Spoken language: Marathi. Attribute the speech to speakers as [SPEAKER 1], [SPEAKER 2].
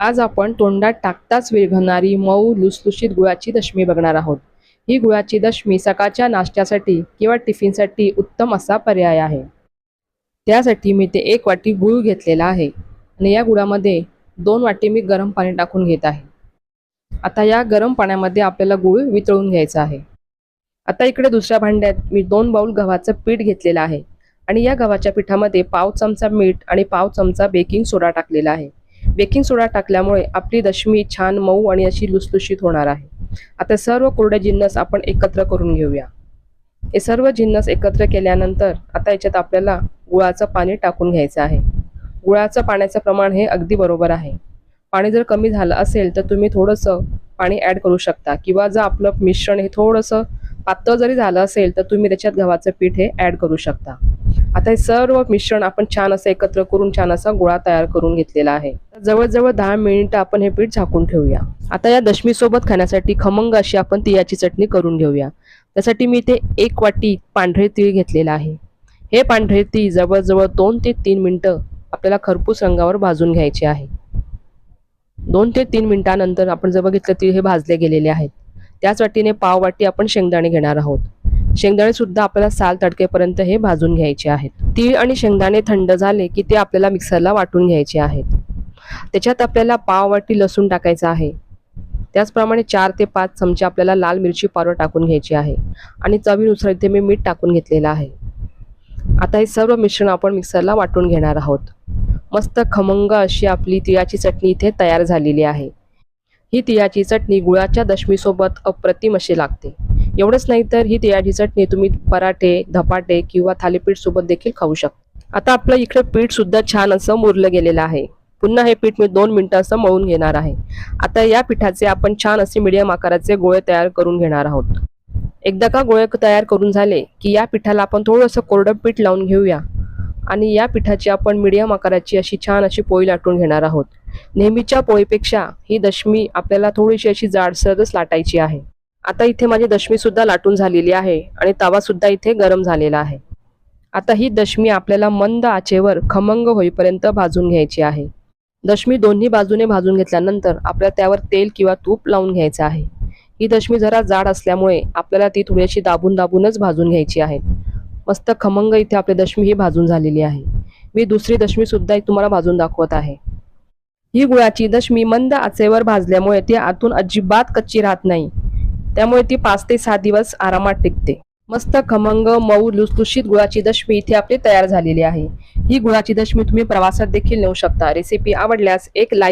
[SPEAKER 1] आज आपण तोंडात टाकताच विरघणारी मऊ लुसलुशीत गुळाची दशमी बघणार आहोत. ही गुळाची दशमी सकाळच्या नाश्त्यासाठी किंवा टिफिनसाठी उत्तम असा पर्याय आहे. त्यासाठी मी ते एक वाटी गुळ घेतलेला आहे आणि या गुळामध्ये दोन वाटी मी गरम पाणी टाकून घेत आहे. आता या गरम पाण्यामध्ये आपल्याला गुळ वितळून घ्यायचा आहे. आता इकडे दुसऱ्या भांड्यात मी दोन बाऊल गव्हाचं पीठ घेतलेलं आहे आणि या गव्हाच्या पिठामध्ये पाव चमचा मीठ आणि पाव चमचा बेकिंग सोडा टाकलेला आहे. बेकिंग सोडा टाकल्यामुळे आपली दशमी छान मऊ आणि अशी लुसलुशीत होणार आहे. आता सर्व कोरडे जिन्नस आपण एकत्र करून घेऊया. हे सर्व जिन्नस एकत्र केल्यानंतर आता याच्यात आपल्याला गुळाचं पाणी टाकून घ्यायचं आहे. गुळाचं पाण्याचं प्रमाण हे अगदी बरोबर आहे. पाणी जर कमी झालं असेल तर तुम्ही थोडंसं पाणी ॲड करू शकता किंवा जर आपलं मिश्रण हे थोडंसं पातळ जरी झालं असेल तर तुम्ही त्याच्यात गव्हाचं पीठ हे ॲड करू शकता. आता हे सर्व मिश्रण आपण छान असं एकत्र करून छान असा गोळा तयार करून घेतलेला आहे. जवळजवळ दहा मिनिटं आपण हे पीठ झाकून ठेवूया. आता या दशमीसोबत खाण्यासाठी खमंग अशी आपण तिळाची चटणी करून घेऊया. त्यासाठी मी इथे एक वाटी पांढरे तीळ घेतलेला आहे. हे पांढरे तीळ जवळजवळ दोन ते तीन मिनटं आपल्याला खरपूस रंगावर भाजून घ्यायचे आहे. दोन ते तीन मिनिटानंतर आपण जर बघितलं तीळ हे भाजले गेलेले आहेत. त्याच वाटीने पाव वाटी आपण शेंगदाणे घेणार आहोत. शेंगदाणे सुद्धा आपल्याला साल तडकेपर्यंत हे भाजून घ्यायचे आहेत. तीळ आणि शेंगदाणे थंड झाले की ते आपल्याला मिक्सरला वाटून घ्यायचे आहेत. त्याच्यात आपल्याला पाव वाटी लसूण टाकायचा आहे. त्याचप्रमाणे चार ते पाच चमचे आपल्याला लाल मिरची पावडर टाकून घ्यायची आहे आणि चवीनुसार इथे मी मीठ टाकून घेतलेलं आहे. आता हे सर्व मिश्रण आपण मिक्सरला वाटून घेणार आहोत. मस्त खमंग अशी आपली तिळाची चटणी इथे तयार झालेली आहे. ही तिळाची चटणी गुळाच्या दशमीसोबत अप्रतिम अशी लागते. एवढंच नाही तर ही तिळाची चटणी तुम्ही पराठे धपाटे किंवा थालीपीठ सोबत देखील खाऊ शकता. आता आपलं इकडे पीठ सुद्धा छान असं मुरलं गेलेलं आहे. पुन्हा हे पीठ मी दोन मिनिटं असं मळून घेणार आहे. आता या पिठाचे आपण छान असे मिडियम आकाराचे गोळे तयार करून घेणार आहोत. एकदा का गोळे तयार करून झाले की या पिठाला आपण थोडंसं कोरडं पीठ लावून घेऊया. आणि या पिठाची आपण मिडियम आकाराची अशी छान अशी पोळी लाटून घेणार आहोत. नेहमीच्या पोळीपेक्षा ही दशमी आपल्याला थोडीशी अशी जाडसरच लाटायची आहे. आता इथे माझी दशमी सुद्धा लाटून झालेली आहे आणि तवा सुद्धा इथे गरम झालेला आहे. आता ही दशमी आपल्याला मंद आचेवर खमंग होईपर्यंत भाजून घ्यायची आहे. दशमी दोन्ही बाजूने भाजून घेतल्यानंतर आपल्याला त्यावर तेल किंवा तूप लावून घ्यायचं आहे. ही दशमी जरा जाड असल्यामुळे आपल्याला ती थोडीशी दाबून दाबूनच भाजून घ्यायची आहे. मस्त खमंग इथे आपली दशमी ही भाजून झालेली आहे. मी दुसरी दशमी सुद्धा तुम्हाला भाजून दाखवत आहे. ही गुळाची दशमी मंद आचेवर भाजल्यामुळे ती आतून अजिबात कच्ची राहत नाही. त्यामुळे ती पाच ते सहा दिवस आरामात टिकते. मस्त खमंग मऊ लुसलुशीत गुळाची दशमी इथे आपली तयार झालेली आहे. ही गुळाची दशमी तुम्ही प्रवासात देखील नेऊ शकता. रेसिपी आवडल्यास एक लाईक